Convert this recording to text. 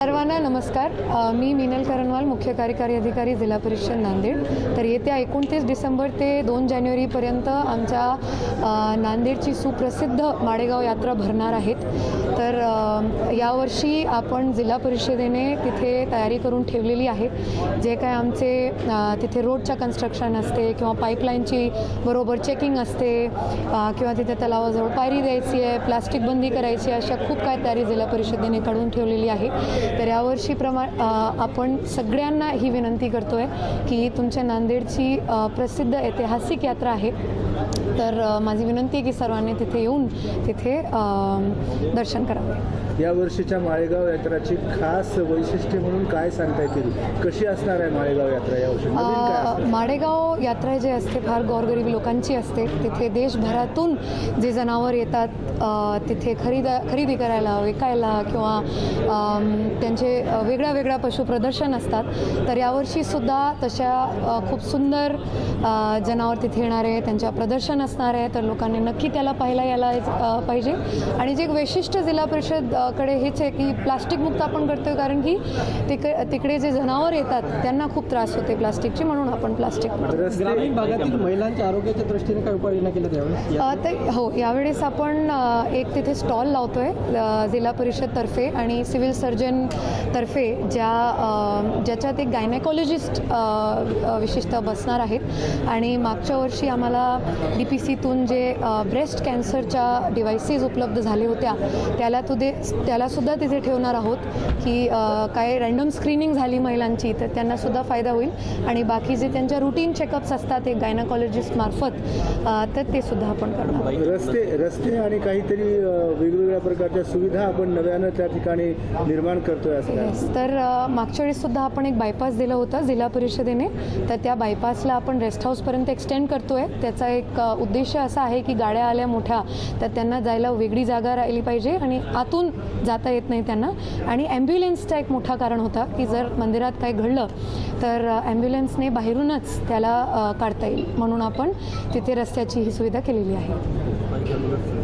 सर्वांना नमस्कार. मी मिनल करनवाल मुख्य कार्यकारी अधिकारी जिल्हा परिषद नांदेड. तर येत्या एकोणतीस डिसेंबर ते दोन जानेवारीपर्यंत आमच्या नांदेडची सुप्रसिद्ध माडेगाव यात्रा भरणार आहेत. तर यावर्षी आपण जिल्हा परिषदेने तिथे तयारी करून ठेवलेली आहे. जे काय आमचे तिथे रोडच्या कन्स्ट्रक्शन असते किंवा पाईपलाईनची बरोबर चेकिंग असते किंवा तिथे तलावाजवळ पायरी द्यायची आहे प्लास्टिक बंदी करायची आहे अशा खूप काय तयारी जिल्हा परिषदेने काढून ठेवलेली आहे. तर यावर्षी प्रमा आपण सगळ्यांना ही विनंती करतो आहे की तुमच्या नांदेडची प्रसिद्ध ऐतिहासिक यात्रा आहे. तर माझी विनंती आहे की सर्वांनी तिथे येऊन तिथे दर्शन करावे. या वर्षीच्या माळेगाव यात्राची खास वैशिष्ट्ये म्हणून काय सांगता येतील कशी असणार आहे माळेगाव यात्रा या वर्षी? माडेगाव यात्रा जी असते फार गोरगरीब लोकांची असते. तिथे देशभरातून जे जनावर येतात तिथे खरीदा खरेदी करायला विकायला किंवा त्यांचे वेगळ्या वेगळ्या पशु प्रदर्शन असतात. तर यावर्षीसुद्धा तशा खूप सुंदर जनावर तिथे येणार आहे त्यांच्या प्रदर्शन असणार आहे. तर लोकांनी नक्की त्याला पाहायला यायला पाहिजे. आणि जे एक वैशिष्ट्य जिल्हा परिषद अ, कडे हेच आहे की प्लास्टिक मुक्त आपण करतोय. कारण की तिक तिकडे जे जनावर येतात त्यांना खूप त्रास होते प्लास्टिकची. म्हणून आपण प्लास्टिक ग्रामीण भागातील महिलांच्या आरोग्याच्या दृष्टीने काय उपाययोजना केल्या ते हो यावेळेस आपण एक तिथे स्टॉल लावतोय अ, जिल्हा परिषदतर्फे आणि सिव्हिल सर्जन तर्फे ज्या ज्याच्यात एक गायनेकॉलॉजिस्ट विशेषतः बसणार आहेत. आणि मागच्या वर्षी आम्हाला डी पी सीतून जे ब्रेस्ट कॅन्सरच्या डिव्हायसेस उपलब्ध झाले होत्या त्याला तुझे त्यालासुद्धा तिथे ठेवणार आहोत की काय रँडम स्क्रीनिंग झाली महिलांची तर त्यांनासुद्धा फायदा होईल. आणि बाकी जे त्यांच्या रुटीन चेकअप्स असतात एक गायनाकॉलॉजिस्ट मार्फत तर ते सुद्धा आपण करणार रस्ते रस्ते आणि काहीतरी वेगवेगळ्या प्रकारच्या सुविधा आपण नव्यानं त्या ठिकाणी निर्माण करतोय असं काय? येस तर अ, मागच्या वेळेस सुद्धा आपण एक बायपास दिलं होतं जिल्हा परिषदेने. तर त्या बायपासला आपण रेस्ट हाऊसपर्यंत एक्सटेंड करतोय. त्याचा एक अ, उद्देश असा आहे की गाड्या आल्या मोठ्या तर त्यांना जायला वेगळी जागा राहिली पाहिजे आणि आतून जाता येत नाही त्यांना. आणि ॲम्ब्युलन्सचा एक मोठा कारण होता की जर मंदिरात काही घडलं तर ॲम्ब्युलन्सने बाहेरूनच त्याला अ, काढता येईल. म्हणून आपण तिथे रस्त्याची ही सुविधा केलेली आहे.